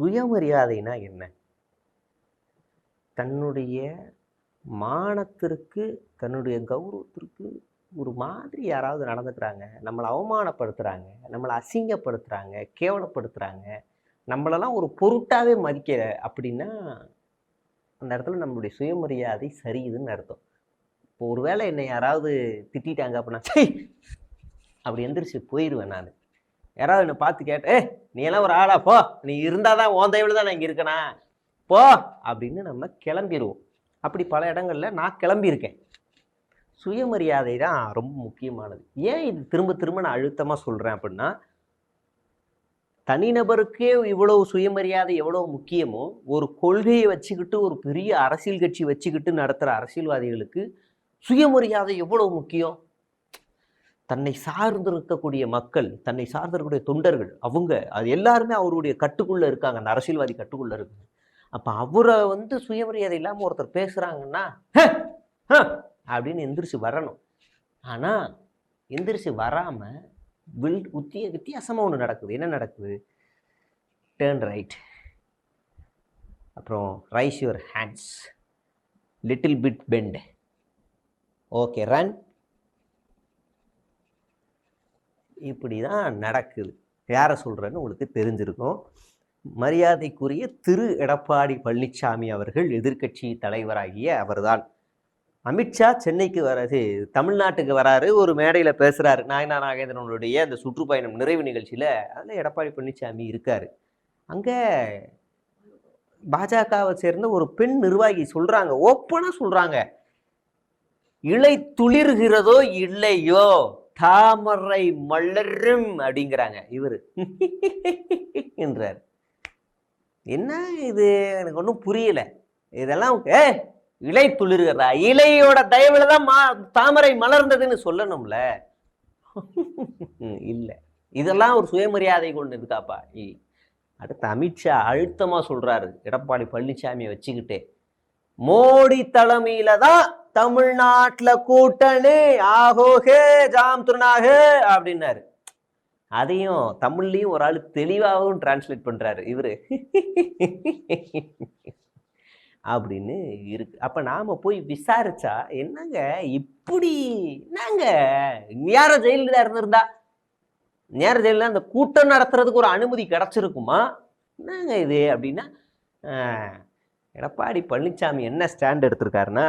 சுயமரியாதைனா என்ன? தன்னுடைய மானத்திற்கு தன்னுடைய கௌரவத்திற்கு ஒரு மாதிரி யாராவது நடந்துக்கிறாங்க நம்மளை அவமானப்படுத்துகிறாங்க நம்மளை அசிங்கப்படுத்துகிறாங்க கேவலப்படுத்துகிறாங்க நம்மளெல்லாம் ஒரு பொருட்டாகவே மதிக்கிற அப்படின்னா அந்த இடத்துல நம்மளுடைய சுயமரியாதை சரியுதுன்னு அர்த்தம். இப்போ ஒருவேளை என்னை யாராவது திட்டிட்டாங்க அப்படின்னா "சை!" அப்படி எந்திரிச்சு போயிடுவேன் நான். யாராவது என்னை பார்த்து கேட்ட ஏ நீ எல்லாம் ஒரு ஆளா? போ. நீ இருந்தால் தான் உன் தயவில் தான் நான் இங்கே இருக்கேனா? போ. அப்படின்னு நம்ம கிளம்பிடுவோம் அப்படி பல இடங்களில் நான் கிளம்பியிருக்கேன். சுயமரியாதை தான் ரொம்ப முக்கியமானது. ஏன் இது திரும்ப திரும்ப நான் அழுத்தமாக சொல்கிறேன் அப்படின்னா தனிநபருக்கே இவ்வளவு சுயமரியாதை எவ்வளோ முக்கியமோ ஒரு கொள்கையை வச்சுக்கிட்டு ஒரு பெரிய அரசியல் கட்சி வச்சுக்கிட்டு நடத்துகிற அரசியல்வாதிகளுக்கு சுயமரியாதை எவ்வளோ முக்கியம்? தன்னை சார்ந்து இருக்கக்கூடிய மக்கள் தன்னை சார்ந்திருக்கக்கூடிய தொண்டர்கள் அவங்க அது எல்லாருமே அவருடைய கட்டுக்குள்ளே இருக்காங்க. அந்த அரசியல்வாதி கட்டுக்குள்ளே இருக்காங்க அப்போ அவரை வந்து சுயமரியாதை இல்லாமல் ஒருத்தர் பேசுகிறாங்கன்னா அப்படின்னு எந்திரிச்சு வரணும். ஆனால் எந்திரிச்சு வராமல் வில் உத்திய வித்தியாசமாக ஒன்று நடக்குது. என்ன நடக்குது? டேர்ன் ரைட் அப்புறம் raise your hands little bit bend okay run இப்படி தான் நடக்குது. யாரை சொல்கிறேன்னு உங்களுக்கு தெரிஞ்சிருக்கும். மரியாதைக்குரிய திரு எடப்பாடி பழனிசாமி அவர்கள் எதிர்க்கட்சி தலைவராகிய அவர்தான். அமித்ஷா சென்னைக்கு வராது தமிழ்நாட்டுக்கு வராரு ஒரு மேடையில் பேசுகிறாரு நாயனா நாகேந்திரனுடைய அந்த சுற்றுப்பயணம் நிறைவு நிகழ்ச்சியில் அதில் எடப்பாடி பழனிசாமி இருக்கார். அங்கே பாஜகவை சேர்ந்த ஒரு பெண் நிர்வாகி சொல்கிறாங்க ஓப்பனாக சொல்கிறாங்க இலை துளிர்கிறதோ இல்லையோ? தாமரை மலரும் அப்படிங்கிறாங்க இவர். என்றார். என்ன இது? எனக்கு ஒன்றும் புரியல. இதெல்லாம் ஏ இலை துளிர்கிறதா? இலையோட தயவுல தான் மா தாமரை மலர்ந்ததுன்னு சொல்லணும்ல. இல்லை. இதெல்லாம் ஒரு சுயமரியாதை கொண்டு இருக்காப்பா. இ- அடுத்து அமித்ஷா அழுத்தமாக சொல்கிறாரு எடப்பாடி பழனிசாமியை வச்சுக்கிட்டே. மோடி தலைமையில தான் தமிழ்நாட்டில் கூட்டணி ஆகோகே ஜாம் துருநாக அப்படின்னாரு. அதையும் தமிழ்லையும் ஒரு ஆள் தெளிவாகவும் டிரான்ஸ்லேட் பண்றாரு இவரு. அப்படின்னு இருக்கு. அப்போ நாம போய் விசாரிச்சா என்னங்க இப்படி என்னங்க? நேர ஜெயில இருந்திருந்தா நேர ஜெயிலில் அந்த கூட்டம் நடத்துறதுக்கு ஒரு அனுமதி கிடைச்சிருக்குமா? என்னங்க இது அப்படின்னா எடப்பாடி பழனிசாமி என்ன ஸ்டாண்ட் எடுத்திருக்காருன்னா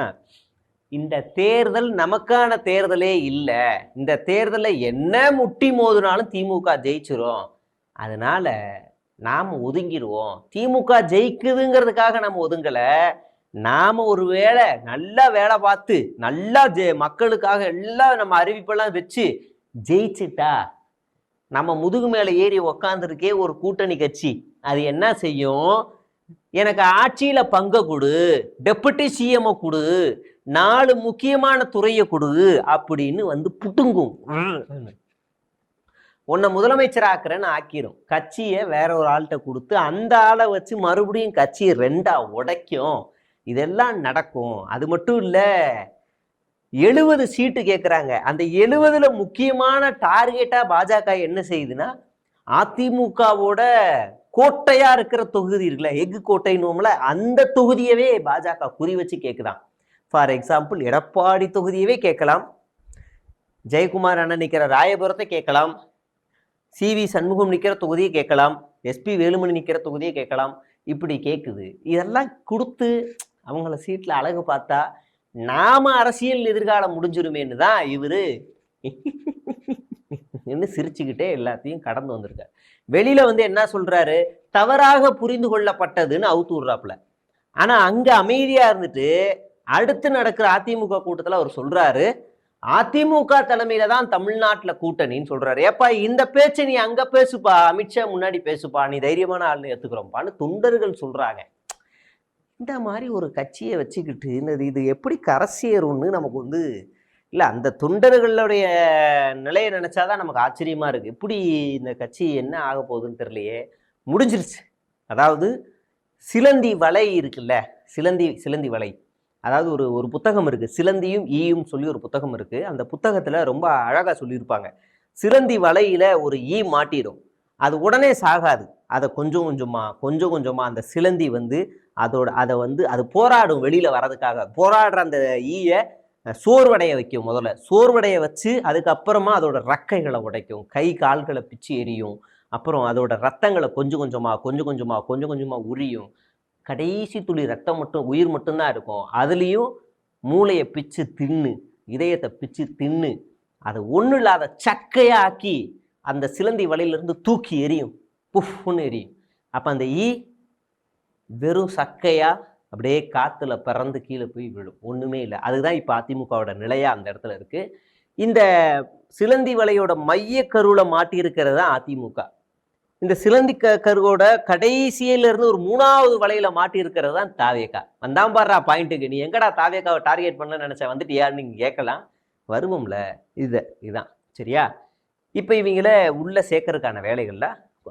இந்த தேர்தல் நமக்கான தேர்தலே இல்லை. இந்த தேர்தலில் என்ன முட்டி மோதினாலும் திமுக ஜெயிச்சிரும். அதனால நாம் ஒதுங்கிடுவோம். திமுக ஜெயிக்குதுங்கிறதுக்காக நம்ம ஒதுங்கலை. நாம் ஒரு வேளை நல்லா வேலை பார்த்து நல்லா ஜெ மக்களுக்காக எல்லாம் நம்ம அறிவிப்பெல்லாம் வச்சு ஜெயிச்சிட்டா நம்ம முதுகு மேலே ஏறி உக்காந்துருக்கே ஒரு கூட்டணி கட்சி அது என்ன செய்யும்? எனக்கு ஆட்சியில் பங்கை கொடு டெப்புட்டி சிஎம் கொடு நாலு முக்கியமான துறையை கொடு அப்படின்னு வந்து புட்டுங்கும். உன்னை முதலமைச்சர் ஆக்குறேன்னு ஆக்கிரும். கட்சியை வேற ஒரு ஆள்கிட்ட கொடுத்து அந்த ஆளை வச்சு மறுபடியும் கட்சியை ரெண்டா உடைக்கும். இதெல்லாம் நடக்கும். அது மட்டும் இல்ல எழுபது சீட்டு கேட்குறாங்க அந்த எழுபதுல முக்கியமான டார்கெட்டா பாஜக என்ன செய்யுதுன்னா அதிமுகவோட கோட்டையா இருக்கிற தொகுதி இருக்குல்ல எஃகு கோட்டைன்னு அந்த தொகுதியவே பாஜக குறி வச்சு கேட்குதான் ஃபார் எக்ஸாம்பிள் எடப்பாடி தொகுதியவே கேட்கலாம். ஜெயக்குமார் அண்ணன் நிற்கிற ராயபுரத்தை கேட்கலாம். சி வி சண்முகம் நிற்கிற தொகுதியை கேட்கலாம். எஸ்பி வேலுமணி நிற்கிற தொகுதியை கேட்கலாம். இப்படி கேட்குது இதெல்லாம் கொடுத்து அவங்கள சீட்டில் அழகு பார்த்தா நாம அரசியல் எதிர்காலம் முடிஞ்சிருமேன்னு தான் இவரு. என்ன சிரிச்சுக்கிட்டே எல்லாத்தையும் கடந்து வந்திருக்கார். வெளியில் வந்து என்ன சொல்கிறாரு தவறாக புரிந்து கொள்ளப்பட்டதுன்னு அவுத்து விட்றாப்புல. ஆனால் அங்கே அமைதியாக இருந்துட்டு அடுத்து நடக்கிற அதிமுக கூட்டத்தில் அவர் சொல்றாரு அதிமுக தலைமையில தான் தமிழ்நாட்டில் கூட்டணின்னு சொல்றாரு. ஏப்பா இந்த பேச்சை நீ அங்க பேசுப்பா அமித்ஷா முன்னாடி பேசுப்பா நீ தைரியமான ஆள்னு ஏத்துக்கிறோம்ப்பான்னு தொண்டர்கள் சொல்றாங்க. இந்த மாதிரி ஒரு கட்சியை வச்சுக்கிட்டு இந்த இது எப்படி கரசேரும்னு நமக்கு வந்து இல்லை அந்த தொண்டர்களுடைய நிலையை நினைச்சாதான் நமக்கு ஆச்சரியமா இருக்கு. எப்படி இந்த கட்சி என்ன ஆக போகுதுன்னு தெரியலையே. முடிஞ்சிருச்சு. அதாவது சிலந்தி வலை இருக்குல்ல சிலந்தி சிலந்தி வலை. அதாவது ஒரு ஒரு புத்தகம் இருக்குது சிலந்தியும் ஈயும் சொல்லி ஒரு புத்தகம் இருக்குது அந்த புத்தகத்தில் ரொம்ப அழகாக சொல்லியிருப்பாங்க. சிலந்தி வலையில் ஒரு ஈ மாட்டிடும். அது உடனே சாகாது. அதை கொஞ்சம் கொஞ்சமாக கொஞ்சம் கொஞ்சமாக அந்த சிலந்தி வந்து அதோட அதை வந்து அது போராடும் வெளியில் வர்றதுக்காக. போராடுற அந்த ஈயை சோர்வடைய வைக்கும் முதல்ல. சோர்வடைய வச்சு அதுக்கப்புறமா அதோட ரக்கைகளை உடைக்கும். கை கால்களை பிச்சு எரியும் அப்புறம் அதோட ரத்தங்களை கொஞ்சம் கொஞ்சமாக கொஞ்சம் கொஞ்சமாக கொஞ்சம் கொஞ்சமாக உரியும். கடைசி துளி ரத்தம் மட்டும் உயிர் மட்டும்தான் இருக்கும். அதுலேயும் மூளையை பிச்சு தின்னு இதயத்தை பிச்சு தின்னு அதை ஒன்றும் இல்லாத சக்கையாக ஆக்கி அந்த சிலந்தி வலையிலிருந்து தூக்கி எரியும் புஃப்னு எரியும் அப்போ அந்த ஈ வெறும் சக்கையா அப்படியே காற்றுல பறந்து கீழே போய் விழும். ஒன்றுமே இல்லை. அதுதான் இப்போ அதிமுகவோட நிலையாக அந்த இடத்துல இருக்குது இந்த சிலந்தி வலையோட மைய கருவில் மாட்டியிருக்கிறது தான் அதிமுக. இந்த சிலந்தி க கருவோட கடைசியில இருந்து ஒரு மூணாவது வலையில மாட்டி இருக்கிறது தான் தாவேக்கா வந்தான் பாடுறா பாயிண்ட்டுக்கு. நீ எங்கடா தாவேக்காவை டார்கெட் பண்ண நினைச்ச வந்துட்டியான்னு நீங்க கேட்கலாம். வருவோம்ல. இது இதுதான் சரியா? இப்போ இவங்கள உள்ள சேர்க்கறதுக்கான வேலைகள்ல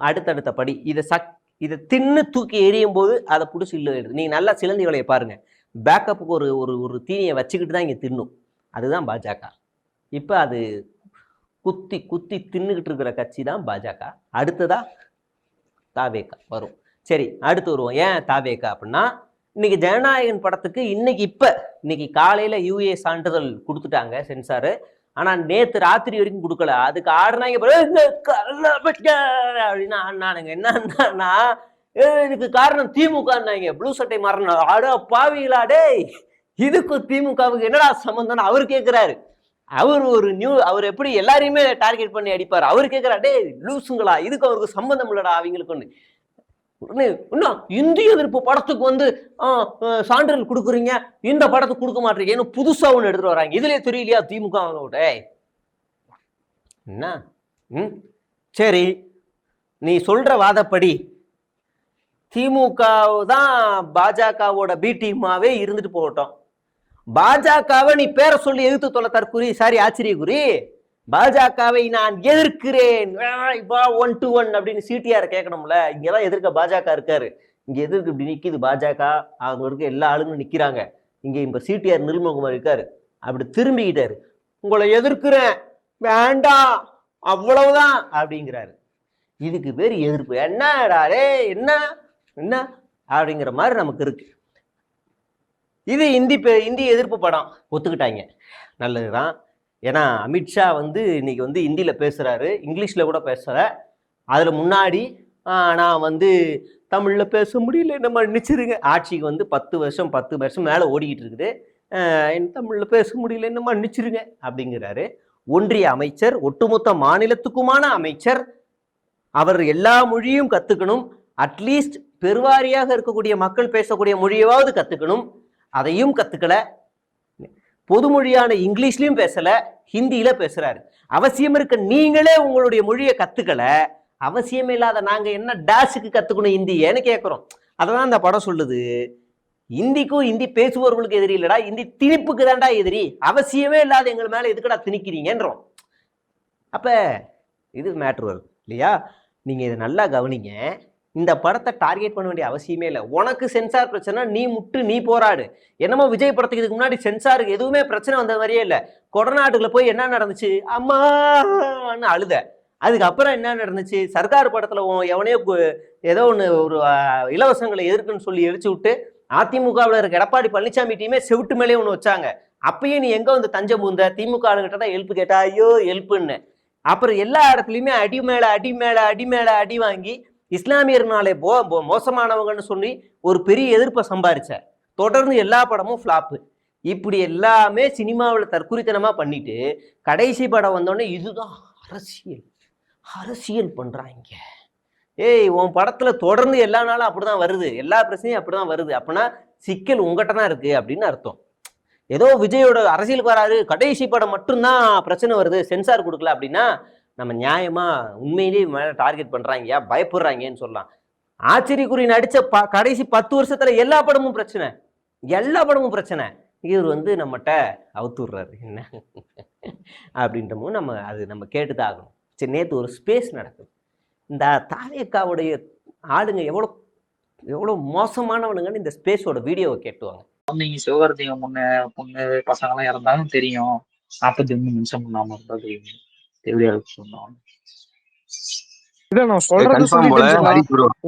அடுத்தடுத்த படி இதை சக் இதை தின்னு தூக்கி எரியும் போது அதை பிடிச்சி இல்லை நீங்கள் நல்லா சிலந்தி வலையை பாருங்க. பேக்கப்புக்கு ஒரு ஒரு ஒரு தீனியை வச்சுக்கிட்டு தான் இங்கே தின்னும். அதுதான் பாஜக. இப்போ அது குத்தி குத்தி தின்னுக்கிட்டு இருக்கிற கட்சி தான் பாஜக. அடுத்ததா தாவேக்கா வரும். சரி அடுத்து வருவோம். ஏன் தாவேக்கா அப்படின்னா இன்னைக்கு ஜனநாயகன் படத்துக்கு இன்னைக்கு இப்ப இன்னைக்கு காலையில யூஏ சான்றிதழ் கொடுத்துட்டாங்க சென்சாரு ஆனா நேத்து ராத்திரி வரைக்கும் கொடுக்கல. அதுக்கு ஆடுனாங்க அப்படின்னு ஆடினானுங்க. என்னன்னா "ஏய், இதுக்கு காரணம் திமுகன்னாங்க. ப்ளூ சட்டை மாறணும். ஆடோ பாவிகளாடே டேய்! இதுக்கும் திமுகவுக்கு என்னடா சம்பந்தம்னு அவர் கேட்கிறாரு அவர் ஒரு நியூ அவர் எப்படி எல்லாரையுமே டார்கெட் பண்ணி அடிப்பார்? அவர் கேட்குறா டேய் லூசுங்களா இதுக்கு அவருக்கு சம்பந்தம் இல்லடா அவங்களுக்கு ஒன்று உடனே இன்னும் இந்திய எதிர்ப்பு படத்துக்கு வந்து ஆ, சான்றிதழ் கொடுக்குறீங்க? இந்த படத்துக்கு கொடுக்க மாட்டீங்க? ஏன்னு புதுசா ஒன்று எடுத்துட்டு வராங்க. இதுலயே தெரியலையா திமுக டேய் என்ன? ம்? சரி நீ சொல்ற வாதப்படி திமுக தான் பாஜகவோட பி டீமாவே இருந்துட்டு போகட்டும். பாஜகவை நீ பேரை சொல்லி எதிர்த்து தொலைத்தார் தற்குறி. சாரி ஆச்சரியக்குறி. பாஜகவை நான் எதிர்க்கிறேன். ஒன் டு ஒன் அப்படின்னு சிடிஆர் கேட்கணும்ல இங்கெல்லாம் எதிர்க்க பாஜக இருக்காரு. இங்க எதிர்க்கு இப்படி நிற்கிது பாஜக. அவங்க இருக்க எல்லா ஆளுங்களும் நிக்கிறாங்க. இங்க இப்ப சிடிஆர் நிர்மல்குமார் இருக்காரு. அப்படி திரும்பிக்கிட்டாரு. உங்களை எதிர்க்கிறேன். வேண்டாம் அவ்வளவுதான். அப்படிங்கிறாரு. இதுக்கு பேர் எதிர்ப்பு. என்னடா டே என்ன? என்ன? அப்படிங்கிற மாதிரி நமக்கு இருக்கு. இது இந்தி பே- இந்தி எதிர்ப்பு படம். ஒத்துக்கிட்டாங்க. நல்லதுதான். ஏன்னா அமித்ஷா வந்து இன்னைக்கு வந்து ஹிந்தியில் பேசுகிறாரு இங்கிலீஷில் கூட பேசுகிற அதில் முன்னாடி நான் வந்து தமிழில் பேச முடியல என்ன மன்னிச்சிருங்க. ஆட்சிக்கு வந்து பத்து வருஷம் பத்து வருஷம் மேலே ஓடிக்கிட்டு இருக்குது. தமிழில் என் பேச முடியல என்ன மன்னிச்சிருங்க அப்படிங்கிறாரு. ஒன்றிய அமைச்சர் ஒட்டுமொத்த மாநிலத்துக்குமான அமைச்சர். அவர் எல்லா மொழியும் கற்றுக்கணும் அட்லீஸ்ட் பெருவாரியாக இருக்கக்கூடிய மக்கள் பேசக்கூடிய மொழியவாவது கற்றுக்கணும் அதையும் கத்துக்கல. பொதுமொழியான இங்கிலீஷ்லையும் பேசலை ஹிந்தியில் பேசுகிறாரு அவசியம் இருக்க நீங்களே உங்களுடைய மொழியை கற்றுக்கலை அவசியமே இல்லாத நாங்கள் என்ன டேஷுக்கு கற்றுக்கணும் ஹிந்தி ஏன்னு அதை தான் அந்த படம் சொல்லுது. இந்திக்கும் இந்தி பேசுபவர்களுக்கு எதிரி இல்லடா இந்தி திணிப்புக்கு தான்டா எதிரி. அவசியமே இல்லாத எங்கள் மேலே எதுக்குடா திணிக்கிறீங்கன்றோம். அப்போ இது மேட்ரு வருது இல்லையா? நீங்கள் இதை நல்லா கவனிங்க. இந்த படத்தை டார்கெட் பண்ண வேண்டிய அவசியமே இல்லை. உனக்கு சென்சார் பிரச்சனை நீ முட்டு நீ போராடு. என்னமோ விஜய் படத்துக்கு இதுக்கு முன்னாடி சென்சாருக்கு எதுவுமே பிரச்சனை வந்த மாதிரியே இல்லை. கொடநாட்டுக்குள்ள போய் என்ன நடந்துச்சு? அம்மான்னு அழுத. அதுக்கப்புறம் என்ன நடந்துச்சு? சர்க்கார் படத்தில் எவனையோ ஏதோ ஒன்று ஒரு இலவசங்களை எதிர்க்குன்னு சொல்லி எரிச்சு விட்டு அதிமுகவில் இருக்க எடப்பாடி பழனிசாமி டீமே செவிட்டு மேலே ஒன்று வச்சாங்க. அப்பயும் நீ எங்கே வந்து தஞ்சம் பூந்த திமுக ஆளுகிட்ட தான் ஹெல்ப் கேட்டா ஐயோ ஹெல்ப்புன்னு அப்புறம் எல்லா இடத்துலையுமே அடி மேலே அடி மேலே அடி மேலே அடி வாங்கி இஸ்லாமியர்னாலே போ போ- மோசமானவங்கன்னு சொல்லி ஒரு பெரிய எதிர்ப்பை சம்பாரிச்சார். தொடர்ந்து எல்லா படமும் ஃப்ளாப்பு இப்படி எல்லாமே சினிமாவில் தற்குறித்தனமாக பண்ணிட்டு கடைசி படம் வந்தோடனே இதுதான் அரசியல். அரசியல் பண்ணுறாங்க ஏய் உன் படத்தில் தொடர்ந்து எல்லா நாளும் அப்படி தான் வருது. எல்லா பிரச்சனையும் அப்படி தான் வருது. அப்படின்னா சிக்கல் உங்ககிட்ட தான் இருக்குது அப்படின்னு அர்த்தம். ஏதோ விஜயோட அரசியலுக்கு வராது கடைசி படம் மட்டும்தான் பிரச்சனை வருது. சென்சார் கொடுக்கல அப்படின்னா நம்ம நியாயமா உண்மையிலேயே மேலே டார்கெட் பண்றாங்க பயப்படுறாங்கன்னு சொல்லலாம். ஆச்சரியக்குறி நடிச்ச ப கடைசி பத்து வருஷத்துல எல்லா படமும் பிரச்சனை. எல்லா படமும் பிரச்சனை. இவர் வந்து நம்மகிட்ட அவுத்துடுறாரு. என்ன? அப்படின்றமோ நம்ம அது நம்ம கேட்டுதான் ஆகணும். சரி நேற்று ஒரு ஸ்பேஸ் நடக்குது. இந்த தாவேக்காவுடைய ஆளுங்க எவ்வளோ எவ்வளோ மோசமானவனுங்கன்னு இந்த ஸ்பேஸோட வீடியோவை கேட்டுவாங்க. நீங்க சிவகார்த்திகை முன்ன பொண்ணு பசங்களாம் இறந்தாலும் தெரியும். நாற்பத்தி ஒன்று நிமிஷம் நாம இருந்தால் தெரியும். எப்படியா சொன்னோம் இல்ல நான் சொல்றது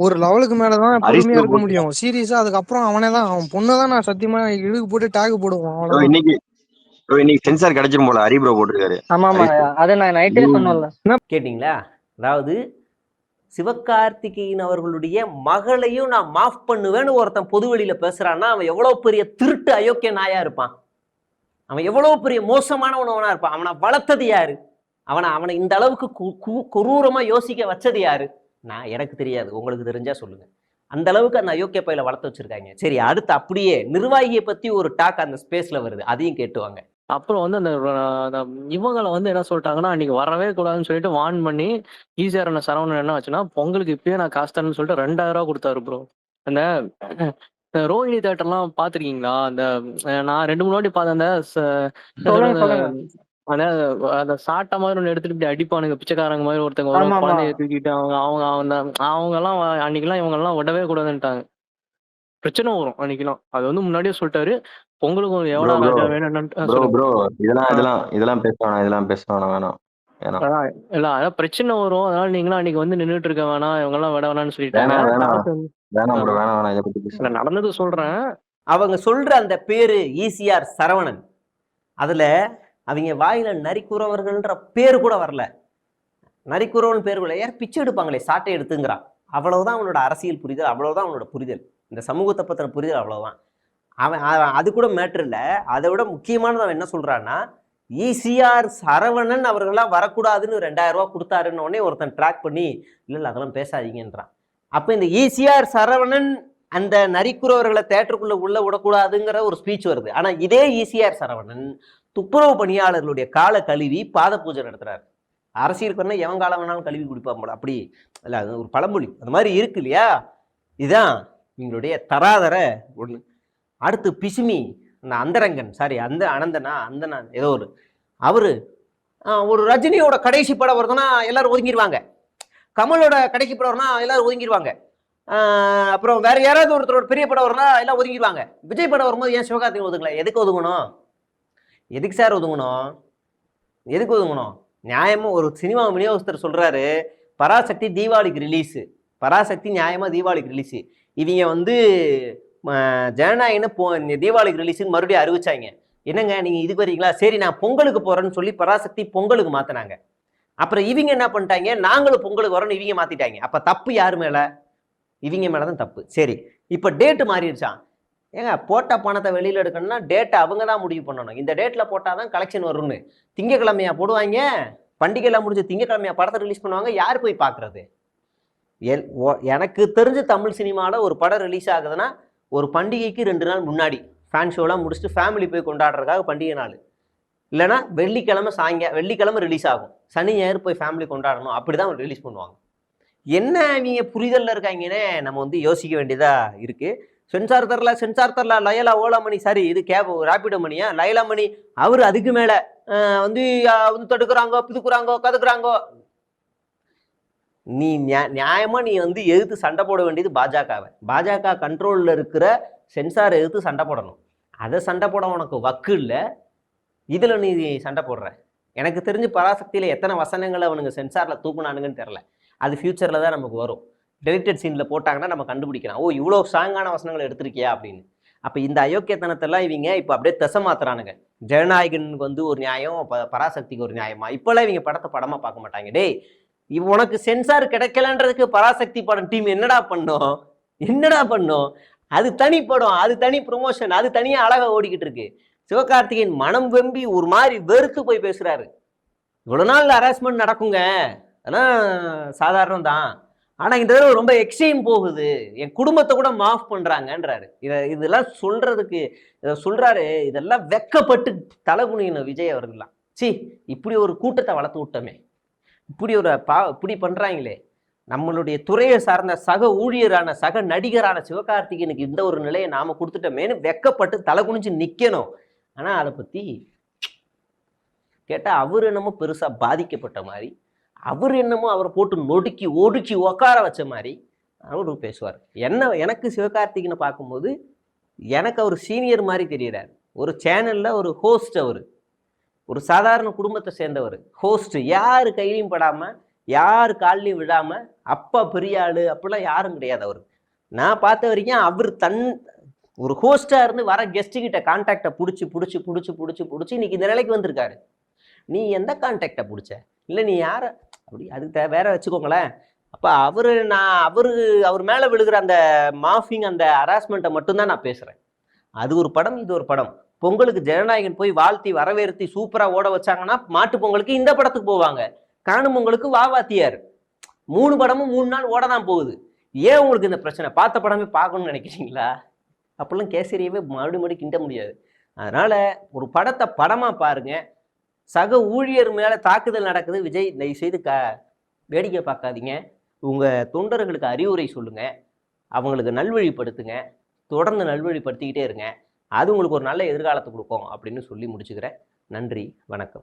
ஒரு லெவலுக்கு மேலதான் பொறுமையா இருக்க முடியும். சீரியஸா அதுக்கப்புறம் அவனே தான் அவன் பொண்ணு தான் நான் சத்தியமா இழுக்கு போட்டு டேக் போடுவான் இன்னைக்கு இன்னைக்கு சென்சார் கிடைச்சிரும் போல ஹரி ப்ரோ போட்டிருக்காரு. ஆமா ஆமா. அதை நான் நைட்டே சொன்னேன்ல. கேட்டிங்களா? அதாவது சிவகார்த்திகேயன் அவர்களுடைய மகளையும் நான் மாஃப் பண்ணுவேன்னு ஒருத்தன் பொதுவெளியில பேசுறான்னா அவன் எவ்வளவு பெரிய திருட்டு அயோக்கிய நாயா இருப்பான். அவன் எவ்வளவு பெரிய மோசமானவனவனா இருப்பான். அவனை வளர்த்தது யாரு? அவனை அவனை இந்த அளவுக்கு கு- கு- கொடூரமா யோசிக்க வச்சது யாரு? நான் எனக்கு தெரியாது. உங்களுக்கு தெரிஞ்சா சொல்லுங்க. அந்த அளவுக்கு அந்த அயோக்கிய பையில வளர்த்து வச்சிருக்காங்க. சரி அடுத்து அப்படியே நிர்வாகியை பத்தி ஒரு டாக் அந்த ஸ்பேஸ்ல வருது. அதையும் கேட்டுவாங்க அப்புறம் வந்து அந்த இவங்களை வந்து என்ன சொல்லிட்டாங்கன்னா அன்னைக்கு வரவே கூடாதுன்னு சொல்லிட்டு வார்ன் பண்ணி ஈஸியாக இருந்த சரவணன் என்ன ஆச்சுன்னா பொங்கலுக்கு இப்பயே நான் காசு தரேன்னு சொல்லிட்டு ரெண்டாயிரம் ரூபா கொடுத்தாரு ப்ரோ அந்த ரோஹிணி தேட்டர்லாம் பார்த்துருக்கீங்களா? அந்த நான் ரெண்டு மூணு வாட்டி பார்த்தேன் அந்த அந்த அந்த சாட்டை மாதிரி ஒன்று எடுத்துட்டு இப்படி அடிப்பானுங்க. பிச்சைக்காரங்க மாதிரி ஒருத்தங்க ஆமா. குழந்தைய தூக்கிட்டு அவங்க அவங்க அந்த அவங்க எல்லாம் அன்னைக்கெல்லாம் இவங்க எல்லாம் விடவே கூடாதுன்ட்டாங்க. பிரச்சனை வரும் அன்னைக்கெல்லாம். அது வந்து முன்னாடியே சொல்லிட்டாரு. பொங்கலுக்கு எவ்வளவு bro. ராஜா ப்ரோ இதெல்லாம். இதெல்லாம் இதெல்லாம் பேச வேணாம் இதெல்லாம் பேச வேணாம் வேணாம். வேணாம். அதான் இல்ல அதான் பிரச்சனை வரும். அதனால நீங்களும் அன்னைக்கு வந்து நின்னுட்டு இருக்க வேணாம். இவங்க எல்லாம் விட வேணாம்னு சொல்லிட்டாங்க. வேணாம், வேணாம். வேணாம் வேணாம் வேணாம். நடந்தது சொல்றேன். அவங்க சொல்ற அந்த பேரு ஈசிஆர் சரவணன். அதுல அவங்க வாயில நரிக்குறவர்கள்ன்ற பேர் கூட வரல. நரிக்குறவன் பேர் கூட யார் பிச்சை எடுப்பாங்களே சாட்டை எடுத்துங்கிறான். அவ்வளவுதான் அவனோட அரசியல் புரிதல் அவ்வளவுதான் அவனோட புரிதல். இந்த சமூகத்தை பற்றின புரிதல் அவ்வளவுதான். அவன் அவன் அது கூட மேட்ரு இல்லை. அதை விட முக்கியமானது அவன் என்ன சொல்றான்னா ஈசிஆர் சரவணன் அவர்களாம் வரக்கூடாதுன்னு ரெண்டாயிரம் ரூபா கொடுத்தாருன்னு உடனே ஒருத்தன் ட்ராக் பண்ணி இல்லை இல்லை அதெல்லாம் பேசாதீங்கன்றான். அப்போ இந்த ஈசிஆர் சரவணன் அந்த நரிக்குறவர்களை தேட்டருக்குள்ள உள்ள விடக்கூடாதுங்கிற ஒரு ஸ்பீச் வருது. ஆனால் இதே ஈசிஆர் சரவணன் துப்புரவு பணியாளர்களுடைய காலை கழுவி பாத பூஜை நடத்துறாரு. அரசியல் பண்ண எவன் காலம் வேணாலும் கழுவி குடிப்பான் போல. அப்படி இல்லை அது ஒரு பழமொழி. அது மாதிரி இருக்கு இல்லையா? இதுதான் எங்களுடைய தராதர ஒன்று அடுத்து பிசுமி அந்த அந்தரங்கன். சாரி அந்த அனந்தனா அந்தனா ஏதோ ஒரு. அவரு ஒரு ரஜினியோட கடைசி படம் வருதுன்னா எல்லாரும் ஒதுங்கிடுவாங்க கமலோட கடைசி படம் வரும்னா எல்லாரும் ஒதுங்கிடுவாங்க அப்புறம் வேற யாராவது ஒருத்தரோட பெரிய படம் வரும்னா எல்லாம் ஒதுங்கிடுவாங்க விஜய் படம் வரும்போது ஏன் சிவகார்த்திகேயன் ஒதுங்கல? எதுக்கு ஒதுங்கணும்? எதுக்கு சார் ஒதுங்கணும்? எதுக்கு ஒதுங்கணும்? நியாயமாக ஒரு சினிமா விநியோகஸ்தர் சொல்கிறாரு பராசக்தி தீபாவளிக்கு ரிலீஸு பராசக்தி நியாயமாக தீபாவளிக்கு ரிலீஸு இவங்க வந்து ஜனநாயகன்னு போ தீபாவளிக்கு ரிலீஸுன்னு மறுபடியும் அறிவிச்சாங்க. என்னங்க நீங்கள் இதுக்கு வரீங்களா சரி நான் பொங்கலுக்கு போகிறேன்னு சொல்லி பராசக்தி பொங்கலுக்கு மாற்றினாங்க அப்புறம் இவங்க என்ன பண்ணிட்டாங்க? நாங்களும் பொங்கலுக்கு வரோம்னு இவங்க மாற்றிட்டாங்க அப்போ தப்பு யார் மேலே? இவங்க மேலே தான் தப்பு. சரி இப்போ டேட்டு மாறிடுச்சான் ஏங்க போட்ட பணத்தை வெளியில் எடுக்கணும்னா டேட்டை அவங்க தான் முடிவு பண்ணணும். இந்த டேட்டில் போட்டால் தான் கலெக்ஷன் வரும்னு. திங்கக்கிழமையா போடுவாங்க. பண்டிகைலாம் முடிஞ்சு திங்கக்கிழமையா படத்தை ரிலீஸ் பண்ணுவாங்க. யார் போய் பார்க்கறது? எல் எனக்கு தெரிஞ்ச தமிழ் சினிமாவில் ஒரு படம் ரிலீஸ் ஆகுதுன்னா ஒரு பண்டிகைக்கு ரெண்டு நாள் முன்னாடி ஃபேன் ஷோலாம் முடிச்சுட்டு ஃபேமிலி போய் கொண்டாடுறதுக்காக பண்டிகை நாள். இல்லைன்னா வெள்ளிக்கிழமை சாயங்க வெள்ளிக்கிழமை ரிலீஸ் ஆகும். சனி ஞாயிறு போய் ஃபேமிலி கொண்டாடணும். அப்படி தான் ரிலீஸ் பண்ணுவாங்க. என்ன நீங்க புரிதலில் இருக்காங்கன்னே நம்ம வந்து யோசிக்க வேண்டியதாக இருக்குது சென்சார் தரல சென்சார் தரல லயலா ஓலா மணி சாரி இது கேப் ராபிடோ மணியா? லயலா மணி அவர் அதுக்கு மேலே வந்து வந்து தடுக்கிறாங்கோ பிதுக்குறாங்கோ கதுக்குறாங்கோ. நீ நியா- நீ வந்து எதிர்த்து சண்டை போட வேண்டியது பாஜகவை. பாஜக கண்ட்ரோலில் இருக்கிற சென்சார் எதிர்த்து சண்டை போடணும். அதை சண்டை போட உனக்கு வக்கு இல்லை. இதில் நீ சண்டை போடுற. எனக்கு தெரிஞ்சு பராசக்தியில் எத்தனை வசனங்களை அவனுங்க சென்சாரில் தூக்குனானுங்கன்னு தெரில அது ஃப்யூச்சரில் தான் நமக்கு வரும். டெலிட்டட் சீனில் போட்டாங்கன்னா நம்ம கண்டுபிடிக்கலாம். ஓ இவ்வளோ ஸ்ட்ராங்கான வசனங்களை எடுத்திருக்கியா அப்படின்னு. அப்போ இந்த அயோக்கியத்தனத்தெல்லாம் இவங்க இப்போ அப்படியே திசை மாத்துறானுங்க. ஜனநாயகனுக்கு வந்து ஒரு நியாயம் ப- பராசக்திக்கு ஒரு நியாயமா? இப்போல்லாம் இவங்க படத்தை படமாக பார்க்க மாட்டாங்க. டேய் இவ் உனக்கு சென்சார் கிடைக்கலன்றதுக்கு பராசக்தி படம் டீம் என்னடா பண்ணோம்? என்னடா பண்ணோம்? அது தனி படம் அது தனி ப்ரொமோஷன் அது தனியாக அழகாக ஓடிக்கிட்டு இருக்கு. சிவகார்த்திகேயன் மனம் வெம்பி ஒரு மாதிரி வெறுத்து போய் பேசுகிறாரு இவ்வளோ நாள் ஹராஸ்மெண்ட் நடக்குங்க. அதெல்லாம் சாதாரணம் தான் ஆனா இந்த தடவை ரொம்ப எக்ஸ்ட்ரீம் போகுது. என் குடும்பத்தை கூட மாஃப் பண்றாங்கன்றாரு. இதை இதெல்லாம் சொல்றதுக்கு இதை சொல்றாரு இதெல்லாம் வெக்கப்பட்டு தலை குனியணும் விஜய் அவர்கள்லாம். சி இப்படி ஒரு கூட்டத்தை வளர்த்து விட்டோமே. இப்படி ஒரு பா இப்படி பண்றாங்களே. நம்மளுடைய துறையை சார்ந்த சக ஊழியரான சக நடிகரான சிவகார்த்திகேயனுக்கு இந்த ஒரு நிலையை நாம கொடுத்துட்டோமேன்னு வெக்கப்பட்டு தலை குனிஞ்சு நிக்கணும். ஆனா அதை பத்தி கேட்டா அவர் என்னமோ பெருசா பாதிக்கப்பட்ட மாதிரி அவர் என்னமோ அவரை போட்டு நொடுக்கி ஒடுக்கி உட்கார வச்ச மாதிரி அவரு பேசுவார். என்ன எனக்கு சிவகார்த்திகனை பார்க்கும்போது எனக்கு அவர் சீனியர் மாதிரி தெரிகிறார் ஒரு சேனலில் ஒரு ஹோஸ்ட் அவர். ஒரு சாதாரண குடும்பத்தை சேர்ந்தவர். ஹோஸ்ட் யார் கையிலையும் படாமல் யார் கால்லையும் விழாமல் அப்பா பெரிய ஆள் அப்படிலாம் யாரும் கிடையாது அவர். நான் பார்த்த வரைக்கும் அவர் தன் ஒரு ஹோஸ்ட்டாக இருந்து வர கெஸ்ட்டுக்கிட்ட கான்டாக்டை பிடிச்சி பிடிச்சி பிடிச்சி பிடிச்சி பிடிச்சி இன்னைக்கு இந்த நிலைக்கு வந்திருக்காரு. நீ எந்த கான்டாக்டை பிடிச்ச? இல்லை நீ யாரை அப்படி. அதுக்கு தே- வேற வச்சுக்கோங்களேன். அப்போ அவர் நான் அவர் அவர் மேலே விழுகிற அந்த மாஃபிங் அந்த ஹராஸ்மெண்ட்டை மட்டும்தான் நான் பேசுகிறேன் அது ஒரு படம் இது ஒரு படம். பொங்கலுக்கு ஜனநாயகன் போய் வாழ்த்தி வரவேற்த்தி சூப்பராக ஓட வச்சாங்கன்னா மாட்டு பொங்கலுக்கு இந்த படத்துக்கு போவாங்க. காணும் பொங்கலுக்கு வா வாத்தியார் மூணு படமும் மூணு நாள் ஓட தான் போகுது. ஏன் உங்களுக்கு இந்த பிரச்சனை? பார்த்த படமே பார்க்கணும்னு நினைக்கிறீங்களா? அப்போல்லாம் கேசரியவே மறுபடியும் மறுபடியும் கிண்ட முடியாது. அதனால் ஒரு படத்தை படமாக பாருங்கள் சக ஊழியர் மேலே தாக்குதல் நடக்குது. விஜய் தயவு செய்து க வேடிக்கை பார்க்காதீங்க. உங்கள் தொண்டர்களுக்கு அறிவுரை சொல்லுங்கள் அவங்களுக்கு நல்வழிப்படுத்துங்க. தொடர்ந்து நல்வழிப்படுத்திக்கிட்டே இருங்க. அது உங்களுக்கு ஒரு நல்ல எதிர்காலத்தை கொடுக்கும் அப்படின்னு சொல்லி முடிச்சுக்கிறேன். நன்றி வணக்கம்.